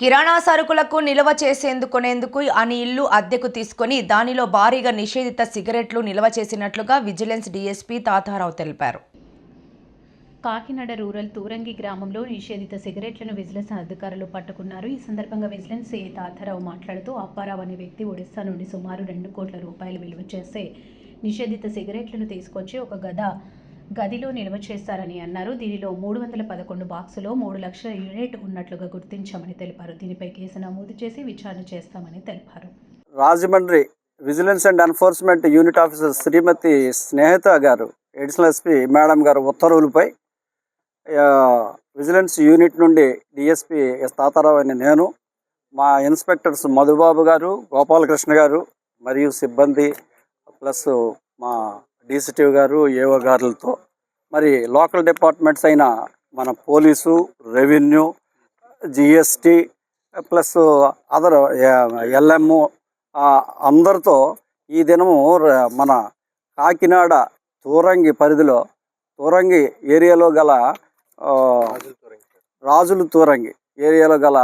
కిరాణా సరుకులకు నిల్వ చేసేందుకునేందుకు అని ఇల్లు అద్దెకు తీసుకొని దానిలో భారీగా నిషేధిత సిగరెట్లు నిల్వ చేసినట్లుగా విజిలెన్స్ డీఎస్పీ తాతారావు తెలిపారు. కాకినాడ రూరల్ తూరంగి గ్రామంలో నిషేధిత సిగరెట్లను విజిలెన్స్ అధికారులు పట్టుకున్నారు. ఈ సందర్భంగా విజిలెన్స్ ఏ తాతారావు మాట్లాడుతూ అప్పారావు అనే వ్యక్తి ఒడిస్సా నుండి సుమారు రెండు కోట్ల రూపాయలు విలువ చేసే నిషేధిత సిగరెట్లను తీసుకొచ్చి ఒక గద గదిలో నిల్వ చేశారని అన్నారు. దీనిలో మూడు వందల పదకొండు బాక్సులో మూడు లక్షల యూనిట్ ఉన్నట్లుగా గుర్తించామని తెలిపారు. దీనిపై కేసు నమోదు చేసి విచారణ చేస్తామని తెలిపారు. Rajahmundry vigilance and enforcement unit officer Shrimati Snehitha గారు ఎడిషనల్ ఎస్పీ మేడం గారు ఉత్తర్వులపై విజిలెన్స్ యూనిట్ నుండి డిఎస్పి ఎస్ తాతారావు అని నేను మా ఇన్స్పెక్టర్స్ మధుబాబు గారు గోపాలకృష్ణ గారు మరియు సిబ్బంది ప్లస్ మా డీసీటీవ్ గారు ఏఓ గారులతో. మరి లోకల్ డిపార్ట్మెంట్స్ అయిన మన police revenue GST plus other LM అందరితో ఈ దినము మన కాకినాడ తూరంగి పరిధిలో తూరంగి ఏరియాలో గల రాజులు తూరంగి ఏరియాలో గల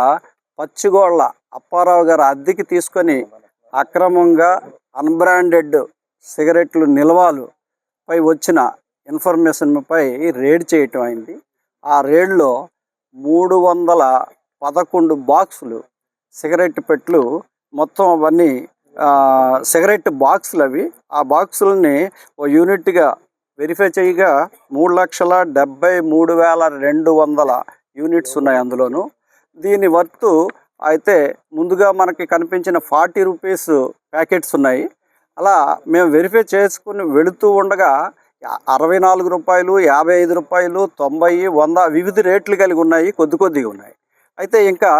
పచ్చిగోళ్ళ అప్పారావు గారు అద్దెకి తీసుకొని అక్రమంగా అన్బ్రాండెడ్ సిగరెట్లు నిల్వలు పై వచ్చిన ఇన్ఫర్మేషన్పై రేడ్ చేయటం అయింది. ఆ రేడ్లో మూడు వందల పదకొండు బాక్సులు సిగరెట్ పెట్లు మొత్తం అవన్నీ సిగరెట్ బాక్సులు అవి. ఆ బాక్సులని ఓ యూనిట్గా వెరిఫై చేయగా మూడు లక్షల డెబ్బై మూడు వేల రెండు వందల యూనిట్స్ ఉన్నాయి అందులోను. దీని వర్త్ అయితే ముందుగా మనకి కనిపించిన ఫార్టీ రూపీస్ ప్యాకెట్స్ ఉన్నాయి. అలా మేము వెరిఫై చేసుకుని వెళుతూ ఉండగా అరవై నాలుగు రూపాయలు యాభై ఐదు రూపాయలు తొంభై వంద వివిధ రేట్లు కలిగి ఉన్నాయి కొద్ది కొద్దిగా ఉన్నాయి. అయితే ఇంకా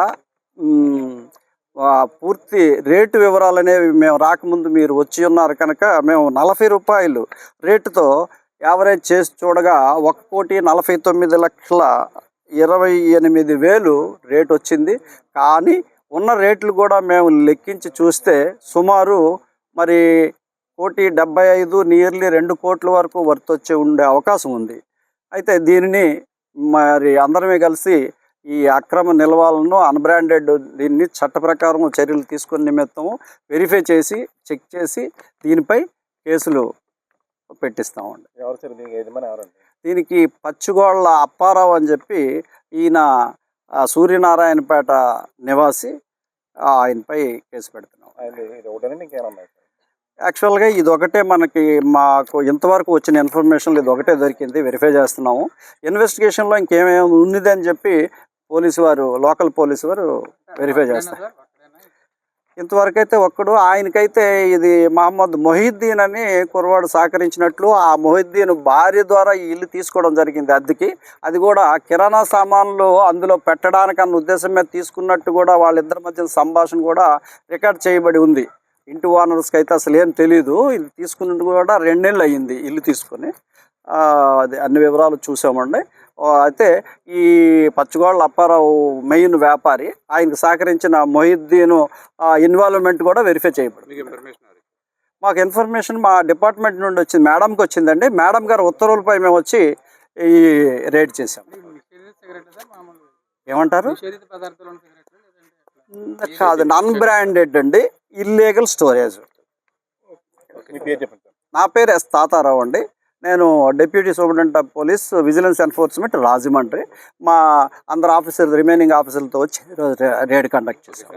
పూర్తి రేటు వివరాలు అనేవి మేము రాకముందు మీరు వచ్చి ఉన్నారు కనుక మేము నలభై రూపాయలు రేటుతో యావరేజ్ చేసి చూడగా ఒక కోటి నలభై తొమ్మిది లక్షల ఇరవై ఎనిమిది వేలు రేట్ వచ్చింది. కానీ ఉన్న రేట్లు కూడా మేము లెక్కించి చూస్తే సుమారు మరి కోటి డెబ్బై ఐదు నియర్లీ రెండు కోట్ల వరకు వర్త్ వచ్చే ఉండే అవకాశం ఉంది. అయితే దీనిని మరి అందరమే కలిసి ఈ అక్రమ నిల్వలను అన్బ్రాండెడ్ దీన్ని చట్ట ప్రకారం చర్యలు తీసుకునే నిమిత్తము వెరిఫై చేసి చెక్ చేసి దీనిపై కేసులు పెట్టిస్తామండి. ఎవరు దీనికి యజమాని ఎవరండి? దీనికి పచ్చిగోళ్ళ అప్పారావు అని చెప్పి ఈయన సూర్యనారాయణపేట నివాసి ఆయనపై కేసు పెడుతున్నాం. యాక్చువల్గా ఇది ఒకటే మనకి మాకు ఇంతవరకు వచ్చిన ఇన్ఫర్మేషన్ ఇది ఒకటే దొరికింది. వెరిఫై చేస్తున్నాము. ఇన్వెస్టిగేషన్లో ఇంకేమేమి ఉన్నది అని చెప్పి పోలీసు వారు లోకల్ పోలీసు వారు వెరిఫై చేస్తారు. ఇంతవరకు అయితే ఒక్కడు ఆయనకైతే ఇది మహమ్మద్ మొహిద్దీన్ అని కుర్రవాడు సహకరించినట్లు ఆ మొహిద్దీన్ భార్య ద్వారా ఈ ఇల్లు తీసుకోవడం జరిగింది అద్దెకి. అది కూడా కిరాణా సామాన్లు అందులో పెట్టడానికి అన్న ఉద్దేశం మీద తీసుకున్నట్టు కూడా వాళ్ళిద్దరి మధ్య సంభాషణ కూడా రికార్డ్ చేయబడి ఉంది. ఇంటి ఓనర్స్కి అయితే అసలు ఏం తెలియదు ఇది తీసుకున్నట్టు కూడా రెండేళ్ళు అయ్యింది ఇల్లు తీసుకొని. అది అన్ని వివరాలు చూసామండి. అయితే ఈ పచ్చగోళ్ళ అప్పారావు మెయిన్ వ్యాపారి ఆయనకు సహకరించిన మొహిద్దీన్ ఇన్వాల్వ్మెంట్ కూడా వెరిఫై చేయబడింది. మాకు ఇన్ఫర్మేషన్ మా డిపార్ట్మెంట్ నుండి వచ్చింది మేడంకి వచ్చిందండి. మేడం గారు ఉత్తర్వులపై మేము వచ్చి ఈ రేడ్ చేసాం ఏమంటారు? కాదు నాన్ బ్రాండెడ్ అండి. ఇల్లీగల్ స్టోరేజ్ నా పేరు ఎస్ తాతారావు అండి. నేను deputy superintendent of police vigilance enforcement Rajahmundry. మా అందరు ఆఫీసర్ రిమైనింగ్ ఆఫీసర్లతో వచ్చి రేడ్ కండక్ట్ చేశాం.